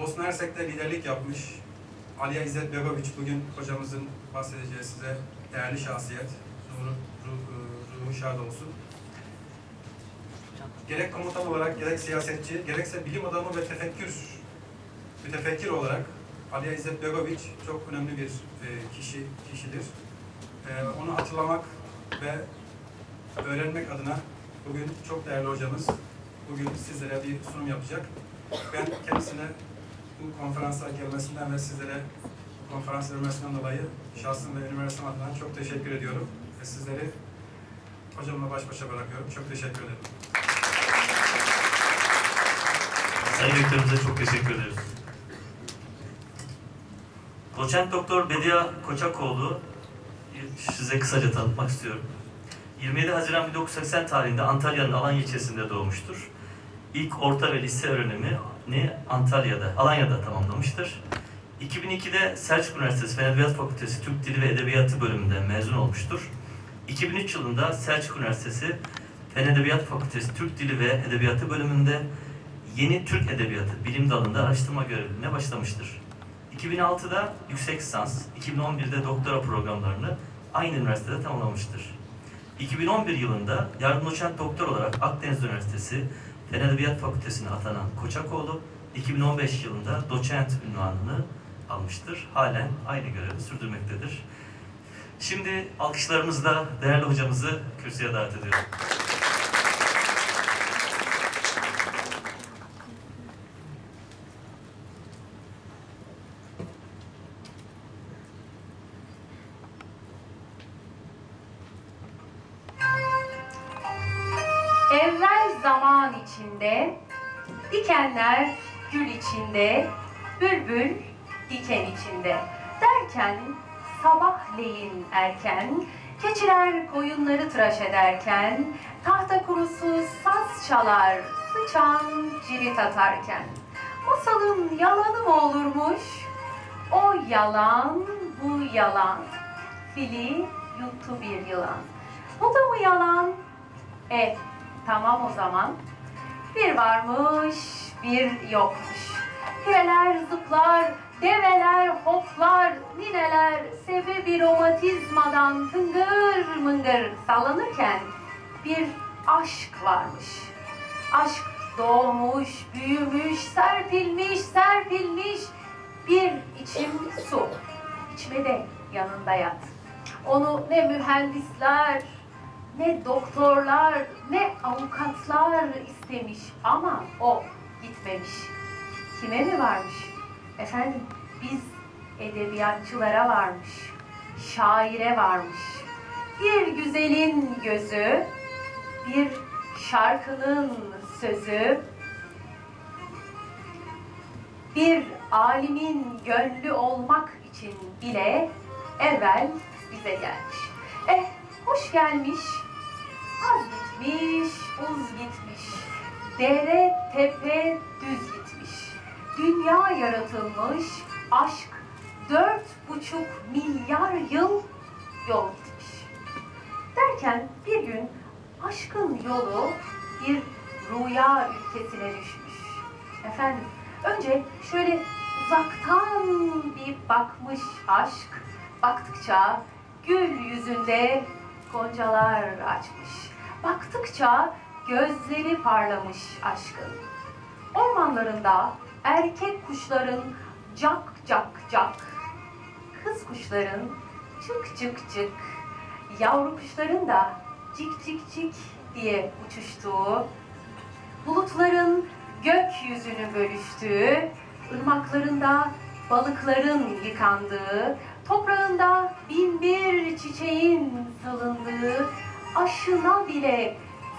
Bosna Hersek'te liderlik yapmış. Aliya İzzet Begoviç bugün hocamızın bahsedeceği size değerli şahsiyet. Ruhu, ruhu, ruhu şad olsun. Gerek komutan olarak, gerek siyasetçi, gerekse bilim adamı ve tefekkür, mütefekkir olarak Aliya İzzet Begoviç çok önemli bir e, kişi kişidir. E, onu hatırlamak ve öğrenmek adına bugün çok değerli hocamız bugün sizlere bir sunum yapacak. Ben kendisine bu konferansa gelmesinden ve sizlere konferans vermesinden dolayı şahsım ve üniversitem adına çok teşekkür ediyorum. Ve sizleri hocamla baş başa bırakıyorum. Çok teşekkür ederim. Sayın Rektörümüze çok teşekkür ederiz. Doçent Doktor Bedia Koçakoğlu size kısaca tanıtmak istiyorum. 27 Haziran 1980 tarihinde Antalya'nın Alanya ilçesinde doğmuştur. İlk orta ve lise öğrenimini Antalya'da, Alanya'da tamamlamıştır. 2002'de Selçuk Üniversitesi Fen Edebiyat Fakültesi Türk Dili ve Edebiyatı bölümünden mezun olmuştur. 2003 yılında Selçuk Üniversitesi Fen Edebiyat Fakültesi Türk Dili ve Edebiyatı bölümünde Yeni Türk Edebiyatı bilim dalında araştırma görevine başlamıştır. 2006'da yüksek lisans, 2011'de doktora programlarını aynı üniversitede tamamlamıştır. 2011 yılında yardım doçent doktor olarak Akdeniz Üniversitesi Fen Edebiyat Fakültesi'ne atanan Koçakoğlu, 2015 yılında doçent ünvanını almıştır. Halen aynı görevi sürdürmektedir. Şimdi alkışlarımızla değerli hocamızı kürsüye davet ediyorum. Derken sabahleyin erken, keçiler koyunları tıraş ederken, tahta kurusu saz çalar, sıçan cirit atarken. Masalın yalanı mı olurmuş? O yalan, bu yalan. Fili yuttu bir yılan. Bu da mı yalan? E tamam o zaman. Bir varmış, bir yokmuş. Pireler zıplar, develer hoplar, nineler sebebi romatizmadan tıngır mıngır sallanırken bir aşk varmış. Aşk doğmuş, büyümüş, serpilmiş, serpilmiş bir içim su. İçme de yanında yat. Onu ne mühendisler, ne doktorlar, ne avukatlar istemiş ama o gitmemiş. Kime mi varmış? Efendim biz edebiyatçılara varmış, şaire varmış. Bir güzelin gözü, bir şarkının sözü, bir alimin gönlü olmak için bile evvel bize gelmiş. Eh, hoş gelmiş, az gitmiş, uz gitmiş, dere, tepe, düz gitmiş. Dünya yaratılmış, aşk dört buçuk milyar yıl yol gitmiş. Derken bir gün aşkın yolu bir rüya ülkesine düşmüş. Efendim, önce şöyle uzaktan bir bakmış aşk, baktıkça gül yüzünde goncalar açmış. Baktıkça gözleri parlamış aşkın. Ormanlarında erkek kuşların cak cak cak, kız kuşların çık çık çık, yavru kuşların da cik cik cik diye uçuştuğu, bulutların gökyüzünü bölüştüğü, ırmaklarında balıkların yıkandığı, toprağında bin bir çiçeğin salındığı, aşına bile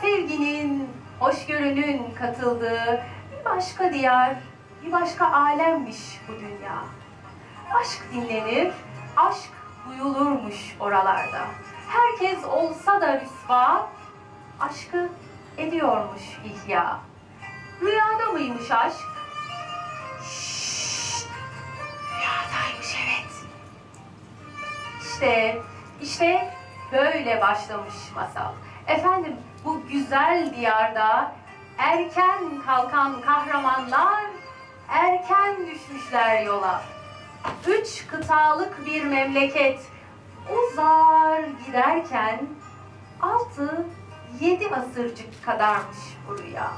sevginin, hoşgörünün katıldığı bir başka diyar, bir başka alemmiş bu dünya. Aşk dinlenir, aşk duyulurmuş oralarda. Herkes olsa da rüsva, aşkı ediyormuş ihya. Rüyada mıymış aşk? Şşşt! Rüyadaymış evet. İşte, işte böyle başlamış masal. Efendim bu güzel diyarda erken kalkan kahramanlar erken düşmüşler yola. Üç kıtalık bir memleket uzar giderken altı yedi asırcık kadarmış bu rüya.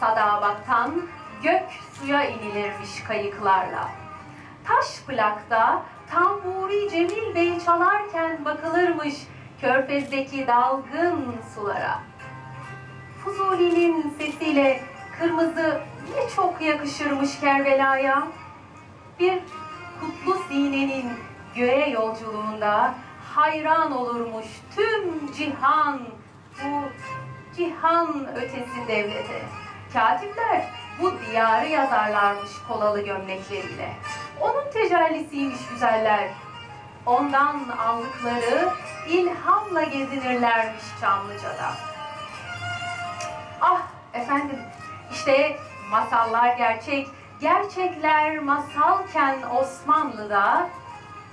Sadabattan gök suya inilirmiş kayıklarla. Taş plakta tamburi Cemil Bey çalarken bakılırmış körfezdeki dalgın sulara. Fuzuli'nin sesiyle kırmızı ne çok yakışırmış Kerbela'ya. Bir kutlu sinenin göğe yolculuğunda hayran olurmuş tüm cihan bu cihan ötesi devlete. Katipler bu diyarı yazarlarmış kolalı gömlekleriyle. Onun tecellisiymiş güzeller. Ondan aldıkları ilhamla gezinirlermiş Çamlıca'da. Ah efendim işte masallar gerçek, gerçekler masalken Osmanlı'da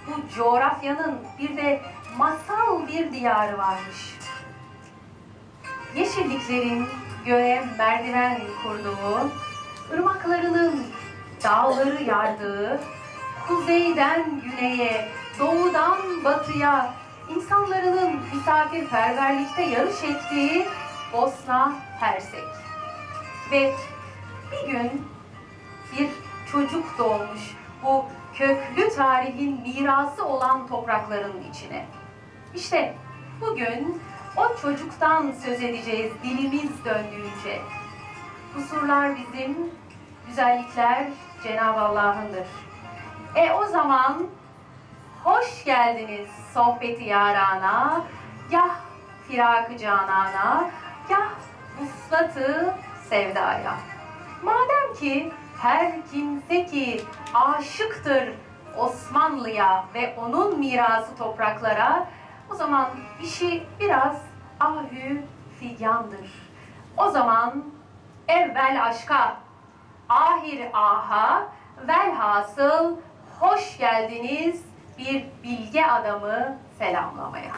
bu coğrafyanın bir de masal bir diyarı varmış. Yeşilliklerin göğe merdiven kurduğu, ırmaklarının dağları yardığı, kuzeyden güneye, doğudan batıya, insanların misafirperverlikte yarış ettiği Bosna Hersek. Ve bir gün bir çocuk doğmuş bu köklü tarihin mirası olan toprakların içine. İşte bugün o çocuktan söz edeceğiz dilimiz döndüğünce. Kusurlar bizim, güzellikler Cenab-ı Allah'ındır. E o zaman hoş geldiniz sohbeti yarana, yah firakı canana, yah vuslatı sevdaya. Madem ki her kimse ki aşıktır Osmanlı'ya ve onun mirası topraklara, o zaman işi biraz ahü figandır. O zaman evvel aşka, ahir aha, velhasıl hoş geldiniz bir bilge adamı selamlamaya.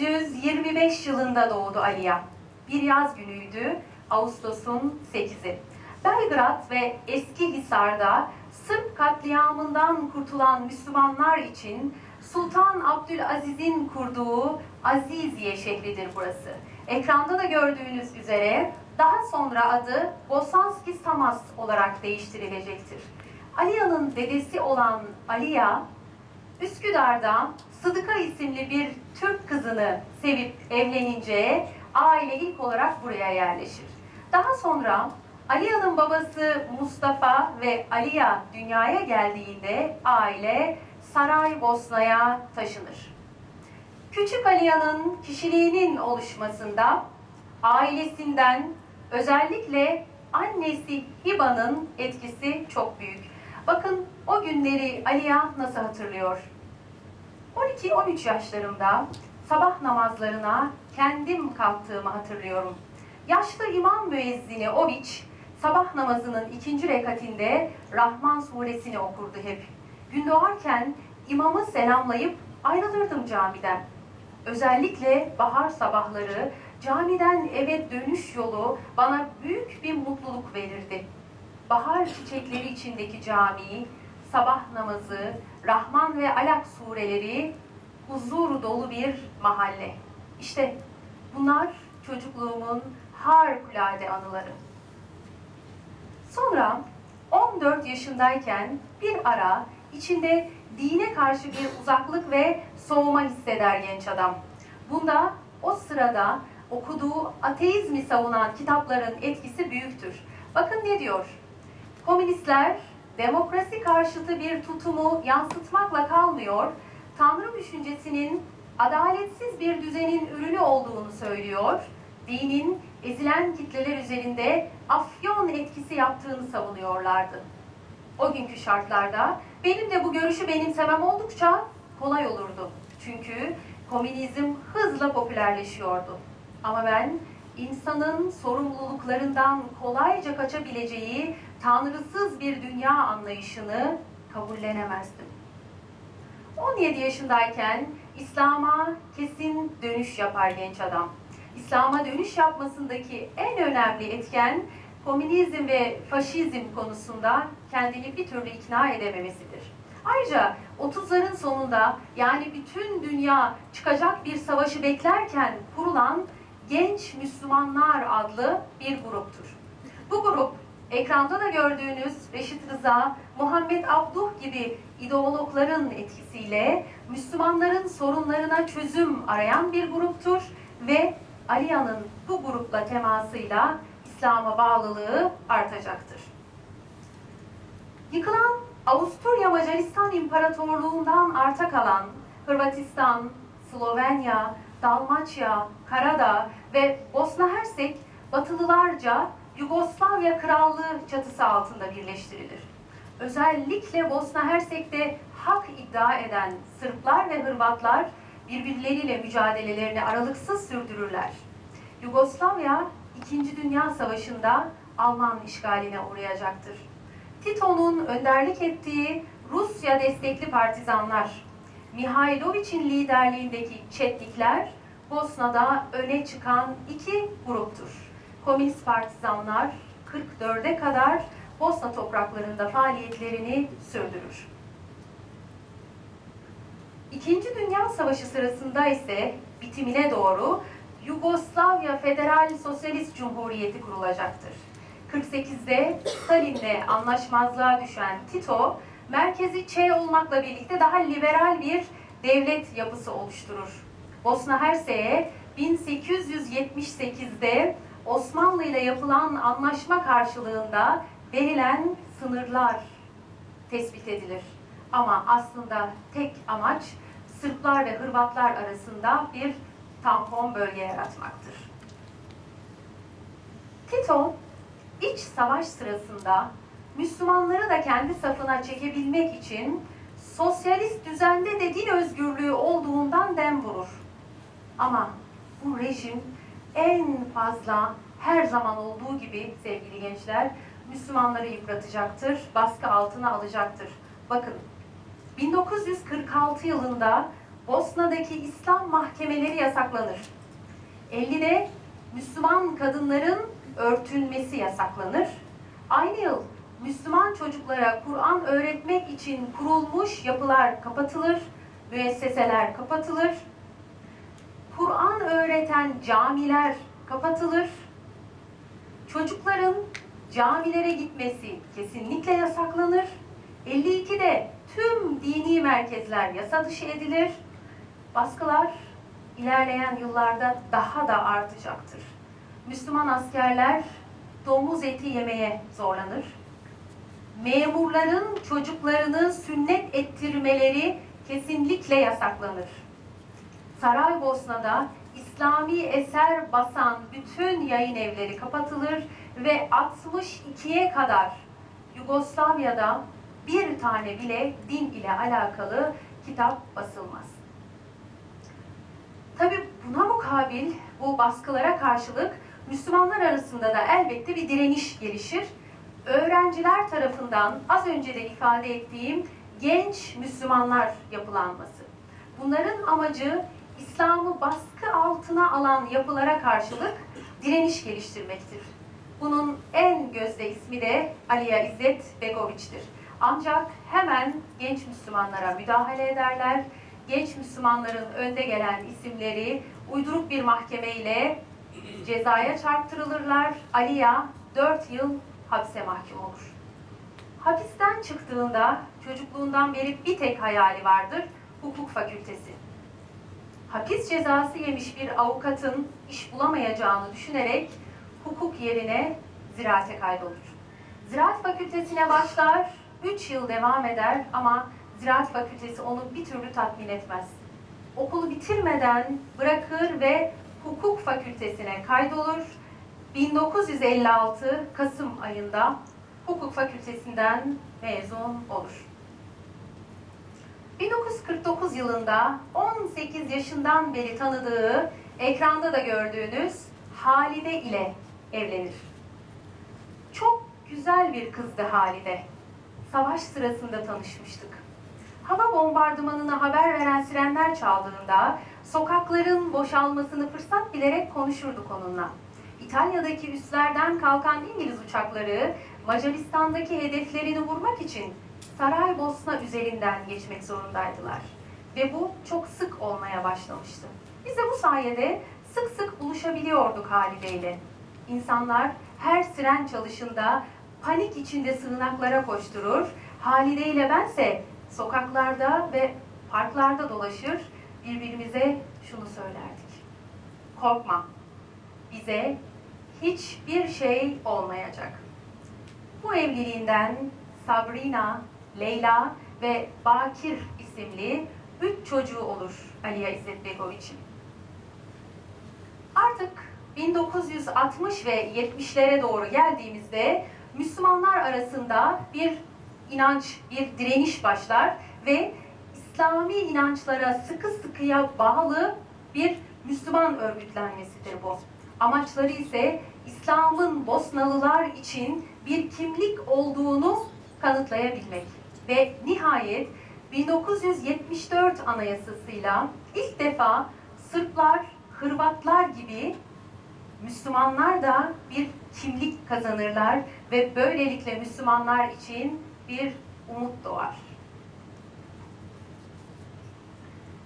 ...1925 yılında doğdu Aliya. Bir yaz günüydü, Ağustos'un 8'i. Belgrad ve Eski Hisar'da Sırp katliamından kurtulan Müslümanlar için Sultan Abdülaziz'in kurduğu Aziziye şehridir burası. Ekranda da gördüğünüz üzere daha sonra adı Bosanski Samas olarak değiştirilecektir. Aliya'nın dedesi olan Aliya, Üsküdar'da Sıdıka isimli bir Türk kızını sevip evlenince aile ilk olarak buraya yerleşir. Daha sonra Aliya'nın babası Mustafa ve Aliya dünyaya geldiğinde aile Saraybosna'ya taşınır. Küçük Aliya'nın kişiliğinin oluşmasında ailesinden özellikle annesi Hiba'nın etkisi çok büyük. Bakın o günleri Aliya nasıl hatırlıyor? 12-13 yaşlarımda sabah namazlarına kendim kalktığımı hatırlıyorum. Yaşlı imam müezzini Oviç sabah namazının ikinci rekatinde Rahman suresini okurdu hep. Gün doğarken imamı selamlayıp ayrılırdım camiden. Özellikle bahar sabahları camiden eve dönüş yolu bana büyük bir mutluluk verirdi. Bahar çiçekleri içindeki cami, sabah namazı, Rahman ve Alak sureleri huzur dolu bir mahalle. İşte bunlar çocukluğumun harikulade anıları. Sonra 14 yaşındayken bir ara içinde dine karşı bir uzaklık ve soğuma hisseder genç adam. Bunda o sırada okuduğu ateizmi savunan kitapların etkisi büyüktür. Bakın ne diyor? Komünistler demokrasi karşıtı bir tutumu yansıtmakla kalmıyor, Tanrı düşüncesinin adaletsiz bir düzenin ürünü olduğunu söylüyor, dinin ezilen kitleler üzerinde afyon etkisi yaptığını savunuyorlardı. O günkü şartlarda benim de bu görüşü benimsemem oldukça kolay olurdu. Çünkü komünizm hızla popülerleşiyordu. Ama ben insanın sorumluluklarından kolayca kaçabileceği tanrısız bir dünya anlayışını kabullenemezdim. 17 yaşındayken İslam'a kesin dönüş yapar genç adam. İslam'a dönüş yapmasındaki en önemli etken komünizm ve faşizm konusunda kendini bir türlü ikna edememesidir. Ayrıca 30'ların sonunda yani bütün dünya çıkacak bir savaşı beklerken kurulan Genç Müslümanlar adlı bir gruptur. Bu grup ekranda da gördüğünüz Reşit Rıza, Muhammed Abduh gibi ideologların etkisiyle Müslümanların sorunlarına çözüm arayan bir gruptur ve Aliya'nın bu grupla temasıyla İslam'a bağlılığı artacaktır. Yıkılan Avusturya Macaristan İmparatorluğundan arta kalan Hırvatistan, Slovenya, Dalmaçya, Karadağ ve Bosna Hersek Batılılarca Yugoslavya Krallığı çatısı altında birleştirilir. Özellikle Bosna Hersek'te hak iddia eden Sırplar ve Hırvatlar birbirleriyle mücadelelerini aralıksız sürdürürler. Yugoslavya 2. Dünya Savaşı'nda Alman işgaline uğrayacaktır. Tito'nun önderlik ettiği Rusya destekli partizanlar, Mihailovic'in liderliğindeki Çetlikler, Bosna'da öne çıkan iki gruptur. Komünist partizanlar 44'e kadar Bosna topraklarında faaliyetlerini sürdürür. İkinci Dünya Savaşı sırasında ise bitimine doğru Yugoslavya Federal Sosyalist Cumhuriyeti kurulacaktır. 48'de Stalin'le anlaşmazlığa düşen Tito, merkezi Ç olmakla birlikte daha liberal bir devlet yapısı oluşturur. Bosna Hersek'e 1878'de Osmanlı ile yapılan anlaşma karşılığında verilen sınırlar tespit edilir. Ama aslında tek amaç Sırplar ve Hırvatlar arasında bir tampon bölge yaratmaktır. Tito, iç savaş sırasında Müslümanları da kendi safına çekebilmek için sosyalist düzende de din özgürlüğü olduğundan dem vurur. Ama bu rejim en fazla her zaman olduğu gibi sevgili gençler Müslümanları yıpratacaktır, baskı altına alacaktır. Bakın 1946 yılında Bosna'daki İslam mahkemeleri yasaklanır. 50'de Müslüman kadınların örtülmesi yasaklanır. Aynı yıl Müslüman çocuklara Kur'an öğretmek için kurulmuş yapılar kapatılır, müesseseler kapatılır. Kur'an öğreten camiler kapatılır. Çocukların camilere gitmesi kesinlikle yasaklanır. 52'de tüm dini merkezler yasa dışı edilir. Baskılar ilerleyen yıllarda daha da artacaktır. Müslüman askerler domuz eti yemeye zorlanır. Memurların çocuklarını sünnet ettirmeleri kesinlikle yasaklanır. Saraybosna'da İslami eser basan bütün yayın evleri kapatılır ve 62'ye kadar Yugoslavya'da bir tane bile din ile alakalı kitap basılmaz. Tabi buna mukabil bu baskılara karşılık Müslümanlar arasında da elbette bir direniş gelişir. Öğrenciler tarafından az önce de ifade ettiğim genç Müslümanlar yapılanması. Bunların amacı İslam'ı baskı altına alan yapılara karşılık direniş geliştirmektir. Bunun en gözde ismi de Aliya İzzet Begoviç'tir. Ancak hemen genç Müslümanlara müdahale ederler. Genç Müslümanların önde gelen isimleri uyduruk bir mahkemeyle cezaya çarptırılırlar. Aliya 4 yıl hapse mahkum olur. Hapisten çıktığında çocukluğundan beri bir tek hayali vardır. Hukuk fakültesi. Hapis cezası yemiş bir avukatın iş bulamayacağını düşünerek hukuk yerine ziraate kaydolur. Ziraat fakültesine başlar, 3 yıl devam eder ama ziraat fakültesi onu bir türlü tatmin etmez. Okulu bitirmeden bırakır ve hukuk fakültesine kaydolur. 1956 Kasım ayında hukuk fakültesinden mezun olur. 1949 yılında 18 yaşından beri tanıdığı, ekranda da gördüğünüz Halide ile evlenir. Çok güzel bir kızdı Halide. Savaş sırasında tanışmıştık. hava bombardımanını haber veren sirenler çaldığında sokakların boşalmasını fırsat bilerek konuşurduk onunla. İtalya'daki üslerden kalkan İngiliz uçakları Macaristan'daki hedeflerini vurmak için Saraybosna üzerinden geçmek zorundaydılar. Ve bu çok sık olmaya başlamıştı. Biz de bu sayede sık sık buluşabiliyorduk Halide ile. İnsanlar her siren çalışında panik içinde sığınaklara koşturur, Halide ile bense sokaklarda ve parklarda dolaşır, birbirimize şunu söylerdik. Korkma, bize hiçbir şey olmayacak. Bu evliliğinden Sabrina, Leyla ve Bakir isimli üç çocuğu olur Aliya İzzet Begoviç'in. Artık 1960 ve 70'lere doğru geldiğimizde Müslümanlar arasında bir inanç, bir direniş başlar ve İslami inançlara sıkı sıkıya bağlı bir Müslüman örgütlenmesidir bu. Amaçları ise İslam'ın Bosnalılar için bir kimlik olduğunu kanıtlayabilmek. Ve nihayet 1974 Anayasası'yla ilk defa Sırplar, Hırvatlar gibi Müslümanlar da bir kimlik kazanırlar ve böylelikle Müslümanlar için bir umut doğar.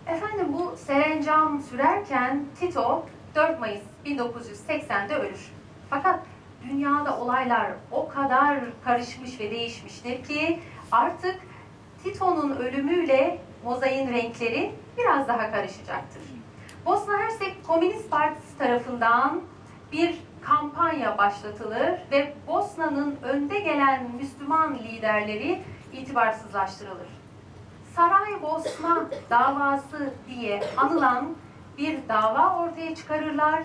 Efendim bu serencam sürerken Tito 4 Mayıs 1980'de ölür. Fakat dünyada olaylar o kadar karışmış ve değişmiştir ki artık Tito'nun ölümüyle mozaiğin renkleri biraz daha karışacaktır. Bosna Hersek Komünist Partisi tarafından bir kampanya başlatılır ve Bosna'nın önde gelen Müslüman liderleri itibarsızlaştırılır. Saraybosna davası diye anılan bir dava ortaya çıkarırlar